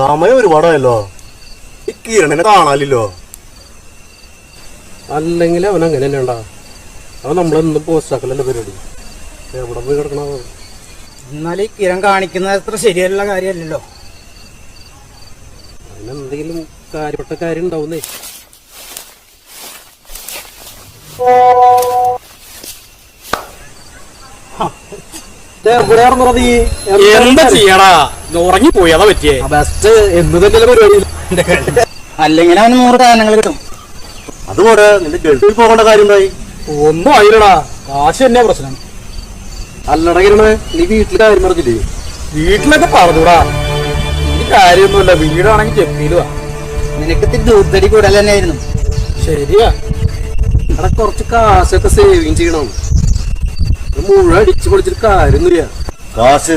സമയം ഒരുപാടായല്ലോ ഈ കിരണനെ കാണാനില്ലോ. അല്ലെങ്കിൽ അവൻ അങ്ങനെ തന്നെ ഉണ്ടാ? അവൻ നമ്മളെന്നും പോസ്റ്റ് ആക്കലല്ലേ പരിപാടി. എവിടെ പോയി കിടക്കണ എന്നാൽ ഈ കിരൺ കാണിക്കുന്നത് അത്ര ശരിയല്ല കാര്യമല്ലല്ലോ. അതിനെന്തെങ്കിലും കാര്യപ്പെട്ട കാര്യം ഉണ്ടാവുന്നേ. എന്താ ചെയ്യടാ? ഉറങ്ങിപ്പോയി അതാ പറ്റിയേ. ബെസ്റ്റ് എന്ന് തന്നെ പരിപാടി അല്ലെങ്കിൽ അവന് നൂറ് സാധനങ്ങൾ കിട്ടും. അതുപോലെ നിന്റെ ഗൾഫിൽ പോകേണ്ട കാര്യം എന്തായി? ഒന്നും ആയില്ലടാ. കാശ് തന്നെയാ പ്രശ്നം. അല്ലട കിരണേ നീ വീട്ടിൽ കാര്യം പറഞ്ഞില്ലേ? വീട്ടിലൊക്കെ പറഞ്ഞൂടാ. ഈ കാര്യമൊന്നുമില്ല. വീടാണെങ്കിൽ ചെപ്പിയിലുവാ നിനക്ക് ദൂർത്തടി കൂടുതൽ തന്നെയായിരുന്നു. ശരിയാ. എടാ കുറച്ച് കാശൊക്കെ സേവിങ് ചെയ്യണം. മുഴുവൻ അടിച്ചു പൊളിച്ചിട്ട് കാര്യമൊന്നുമില്ല കാശ്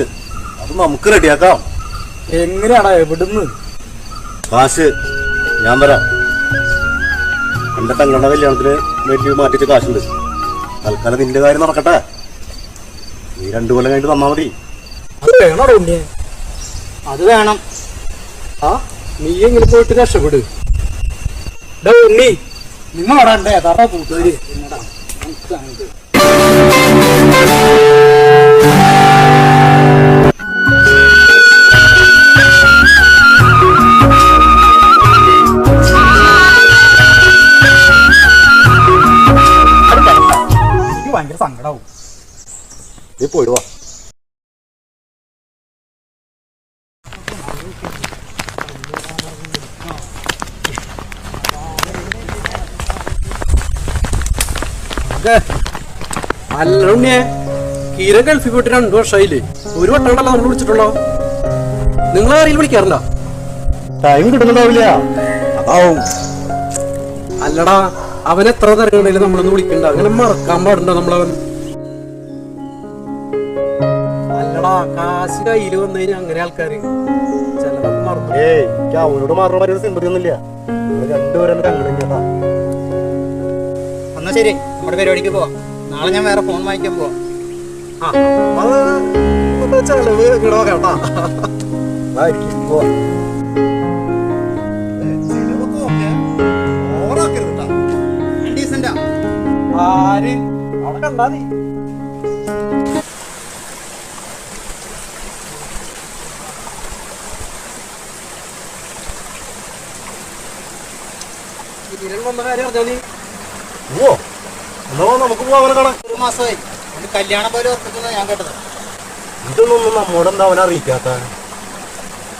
അത് നമുക്ക് റെഡിയാക്കാം. എങ്ങനെയാടാ എവിടുന്ന്? കാശ് ഞാൻ വരാം. എന്റെ തങ്ങളുടെ കല്യാണത്തിന് വേണ്ടി മാറ്റിച്ച കാശുണ്ട്. തൽക്കാലം നിന്റെ കാര്യം നടക്കട്ടെ. നീ രണ്ടു കൊല്ലം കഴിഞ്ഞിട്ട് തന്നാ മതി. അത് വേണോടാ ഉണ്ണിയെ? അത് വേണം. ആ നീ എങ്ങനെ പോയിട്ട് രക്ഷപ്പെട്? ഡാ ഉണ്ണി നിങ്ങളോടാ എന്റെ യഥാർത്ഥ കൂട്ടുകാര്. എനിക്ക് അല്ല ഉണ്ണിയെ കീര ഗൾഫിൽ പോയിട്ട് രണ്ടു വർഷമായില്ലേ? ഒരു വട്ടമുണ്ടല്ലോ നമ്മൾ വിളിച്ചിട്ടുള്ളോ? നിങ്ങൾ ആരെങ്കിലും വിളിക്കാറില്ല ടൈം കിട്ടുന്നുണ്ടാവില്ല. അതാവും അല്ലടാ അവൻ എത്ര തരങ്ങളിലും നമ്മളൊന്ന് വിളിക്കണ്ട. അങ്ങനെ മറക്കാൻ പാടുണ്ടോ നമ്മളവൻ? അല്ലടാ കാശ് കയ്യിൽ വന്നു കഴിഞ്ഞാൽ അങ്ങനെ ആൾക്കാര്. ഏയ് അവനോട് മാറുന്ന പരിപാടി സിമ്പതി ഒന്നുമില്ല. രണ്ടുപേരും കണ്ടു കഴിഞ്ഞാ എന്നാ ശരി നമ്മുടെ പരിപാടിക്ക് പോവാം. നാളെ ഞാൻ വേറെ ഫോൺ വാങ്ങിക്കാൻ പോവാം. ആ, അത് ചെലവ് കേട്ടാ. പോവാ. ഡീസന്റാ ആര്? അവിടെ കണ്ടാ നീ. ഓ എന്നാ നമുക്ക് പോവാ അവനെ കാണാൻ. ഒരു മാസമായി. അവന് കല്യാണം പോലെ ഉറപ്പിക്കുന്ന ഞാൻ കേട്ടത്. ഇതൊന്നും അവനെ അറിയിക്കാത്ത?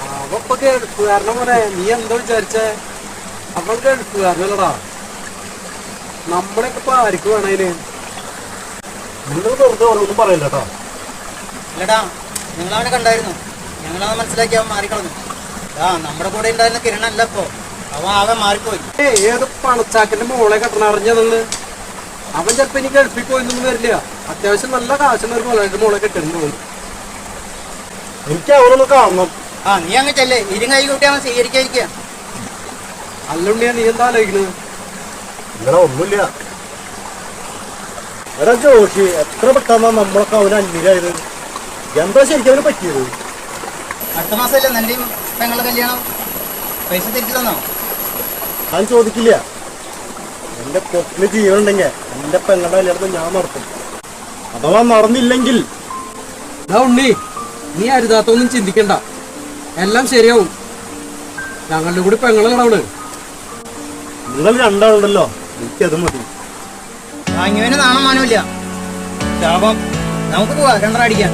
അവപ്പൊ ഗൾഫുകാരനെ പോലെ. നീ എന്തോ വിചാരിച്ചേ? അവൻ ഗൾഫുകാരനല്ലടാ. നമ്മളെ ഇപ്പൊ ആർക്ക് വേണേന് നിങ്ങൾ വെറുതെ ഒന്നും പറയില്ല കേട്ടോ. അല്ലടാ നിങ്ങൾ അവനെ കണ്ടായിരുന്നു. ഞങ്ങളവനെ മനസ്സിലാക്കി അവൻ മാറിക്കളഞ്ഞു. ആ നമ്മുടെ കൂടെ ഉണ്ടായിരുന്ന കിരണല്ലപ്പോ ഇപ്പോ. ഏത് പണച്ചാക്കിന്റെ മോളെ കെട്ടണം അറിഞ്ഞതെന്ന്? അവൻ ചെലപ്പോ ഇനി ഗൾഫിൽ പോയിന്നൊന്നും വരില്ല. അത്യാവശ്യം നല്ല കാശുള്ള ഒരു മോളെ മോളെ കെട്ടുന്നു തോന്നുന്നു. എനിക്ക് അവനൊന്ന് കാണണം. ആ നീ അങ്ങ് ചെല്ലേ. ഇരുങ്ങായി കൈ കൂട്ടി അവൻ സ്വീകരിക്കാതിരിക്കുക അല്ലുണ്ണിയാ നീ എന്താ ആലോചിക്കുന്നത് ഇങ്ങനെ ഒന്നുമില്ല. എടാ ജോഷി എത്ര പെട്ടെന്നാ നമ്മളൊക്കെ അവന് അന്യരായത്? എന്താ ശരിക്കും അവന് പറ്റിയത്? അടുത്ത മാസമല്ലേ നിന്റെയും പെങ്ങളുടെ കല്യാണം? പൈസ തിരിച്ചു തന്നോ? ഞാൻ ചോദിക്കില്ല. എന്റെ പൊട്ടിന് ജീവനുണ്ടെങ്കിൽ എന്റെ പെങ്ങളുടെ കല്യാണത്തിൽ ഞാൻ നടത്തും. അഥവാ നടന്നില്ലെങ്കിൽ. ഇതാ ഉണ്ണി നീ അരുതാത്തൊന്നും ചിന്തിക്കണ്ട. എല്ലാം ശരിയാവും. ഞങ്ങളുടെ കൂടി പെങ്ങൾ അവൾ നിങ്ങൾ രണ്ടാളുണ്ടല്ലോ. എനിക്കത് മതി. വാങ്ങിയവന് നാണം മാനമില്ല ശാപം. നമുക്ക് പോവാ രണ്ടര അടിക്കാൻ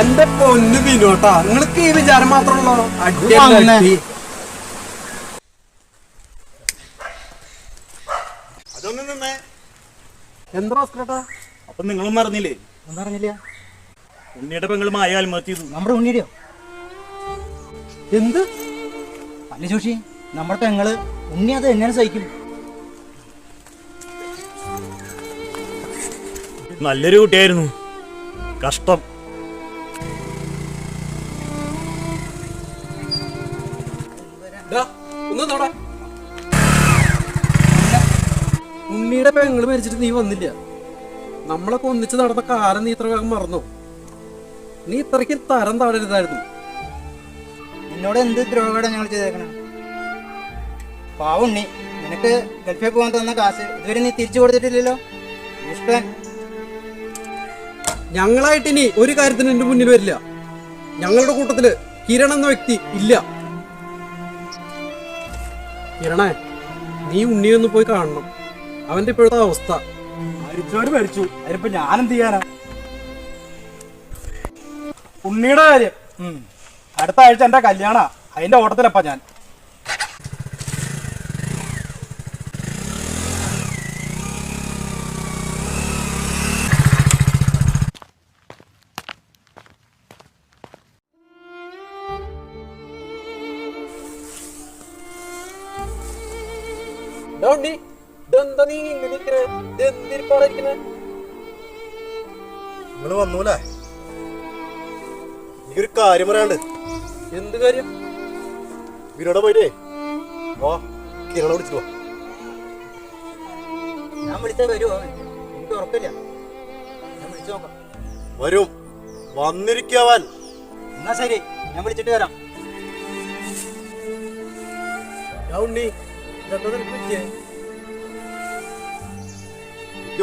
എന്റെ പൊന്ന് വിനോട്ടാ നിങ്ങൾക്ക് ഈ വിചാരം മാത്രമുള്ളോ? അടി എന്താ ഭാസ്കരേട്ടാ അപ്പൊ നിങ്ങളും മറന്നില്ലേ? ഒന്നും അറിഞ്ഞില്ല. ഉണ്ണിയുടെ പെങ്ങൾ മായ ആത്മഹത്യ ചെയ്തു. നമ്മുടെ ഉണ്ണിയുടെയോ? എന്ത്? അല്ല ജോഷി നമ്മുടെ പെങ്ങൾ ഉണ്ണി അത് എങ്ങനെ സഹിക്കും? നല്ലൊരു കുട്ടിയായിരുന്നു. കഷ്ടം. ദാ, ഒന്ന് നോടെ ഉണ്ണിയുടെ പെങ്ങൾ മരിച്ചിട്ട് നീ വന്നില്ല. നമ്മളൊക്കെ ഒന്നിച്ച് നടന്ന കാലം നീ ഇത്ര വേഗം മറന്നു. നീ ഇത്രയ്ക്ക് തരം താഴരുതായിരുന്നു നിന്നോട് എന്ത് ദ്രോഹമാണ് ഞങ്ങൾ ചെയ്തേക്കണം? പാവുണ്ണി ഉണ്ണി നിനക്ക് ഗൾഫിൽ പോകാൻ തന്ന കാശ് ഇതുവരെ നീ തിരിച്ചു കൊടുത്തിട്ടില്ലല്ലോ? ഞങ്ങളായിട്ട് ഇനി ഒരു കാര്യത്തിന് എന്റെ മുന്നിൽ വരില്ല. ഞങ്ങളുടെ കൂട്ടത്തിൽ കിരൺ എന്ന വ്യക്തി ഇല്ല. കിരണേ നീ ഉണ്ണിയൊന്ന് പോയി കാണണം. അവന്റെ ഇപ്പോഴത്തെ അവസ്ഥ. മരിച്ചവര് മരിച്ചു. അതിനിപ്പോ ഞാനെന്ത് ചെയ്യാനാ? ഉണ്ണിയുടെ കാര്യം. അടുത്ത ആഴ്ച എന്റെ കല്യാണ. അതിന്റെ ഓട്ടത്തിലപ്പാ ഞാൻ. ഇതെന്താ നീ ഇങ്ങനെ ഇരിക്കണെ? നിങ്ങൾ വന്നൂലേ? എനിക്കൊരു കാര്യം പറയാണ്ട് എന്ത് കാര്യം? വീരോടെ പോയിട്ടേ. ഓ കിരണ വിളിച്ചിട്ട് വാ. ഞാൻ വിളിച്ചാൽ വരുമോ എനിക്ക് ഉറപ്പില്ല. ഞാൻ വിളിച്ചു നോക്കാം. വരും. വന്നിരിക്കവൻ. എന്നാ ശരി ഞാൻ വിളിച്ചിട്ട് വരാം. ഉണ്ണി പറ്റിയെ?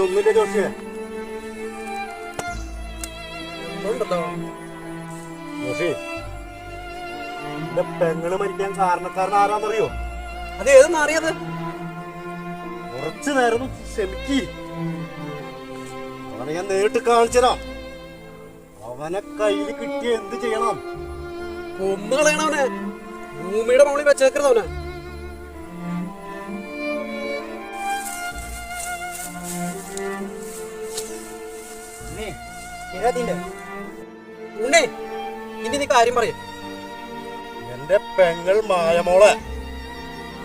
ഒന്നുമില്ല ഉണ്ടല്ലോ. ജോഷി എന്റെ പെങ്ങൾ മരിക്കാൻ കാരണക്കാരൻ ആരാന്നറിയോ? അത് ഏതെന്ന് അറിയത്? കുറച്ചു നേരം ക്ഷമിക്ക്. അവനെ ഞാൻ നേരിട്ട് കാണിച്ചതാ അവനെ കയ്യിൽ കിട്ടിയ എന്ത് ചെയ്യണം? കൊന്നു കളയണവനെ ഭൂമിയുടെ മുകളിൽ വെച്ചേക്കരുതവനെ പറയും. എന്റെ പെങ്ങൾ മായമോളെ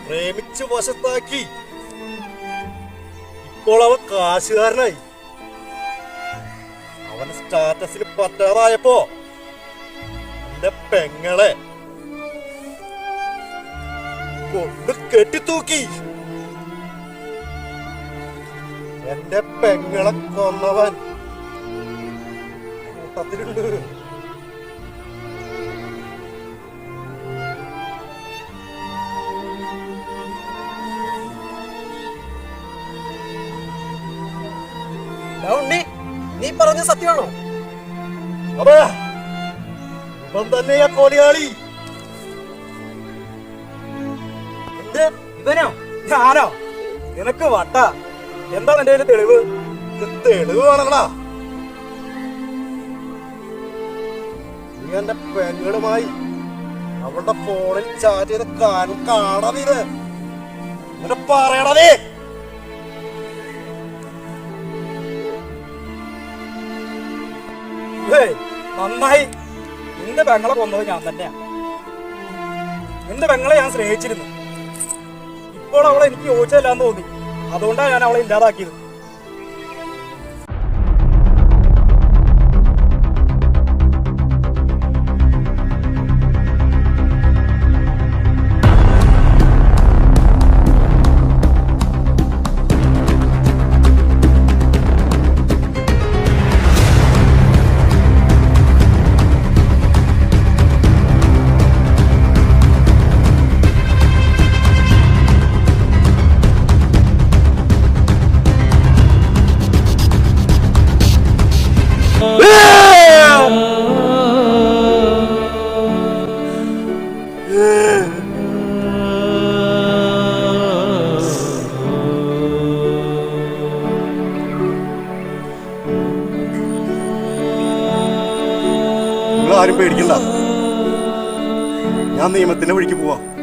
പ്രേമിച്ചു വശത്താക്കി. ഇപ്പോൾ അവൻ കാശുകാരനായി. അവൻ സ്റ്റാറ്റസിൽ പറ്റാറായപ്പോ എന്റെ പെങ്ങളെ കൊണ്ട് കെട്ടിത്തൂക്കി. എന്റെ പെങ്ങളെ കൊന്നവൻ കൂട്ടത്തിലുണ്ട് എടാ ഉണ്ണി നീ പറഞ്ഞ സത്യമാണോ? തന്നെയാ കോലിയാളി. എന്ത്? ഇവനോ? ഞാനോ നിനക്ക് വട്ട. എന്താ നിന്റെ തെളിവ്? തെളിവ് വേണങ്ങളാ. എന്റെ പെങ്ങളുമായി അവളുടെ ഫോണിൽ ചാറ്റ് ചെയ്ത കാര്യം കാണാതെ എന്നിട്ട് പറയണതേ നന്നായി. നിന്റെ പെങ്ങളെ കൊന്നത് ഞാൻ തന്നെയാ. നിന്റെ പെങ്ങളെ ഞാൻ സ്നേഹിച്ചിരുന്നു. ഇപ്പോൾ അവളെ എനിക്ക് യോജിച്ചതല്ലാന്ന് തോന്നി. അതുകൊണ്ടാണ് ഞാൻ അവളെ ഇല്ലാതാക്കിയത്. ആരും പേടിക്കണ്ട. ഞാൻ നിയമത്തിന്റെ വഴിക്ക് പോവാം.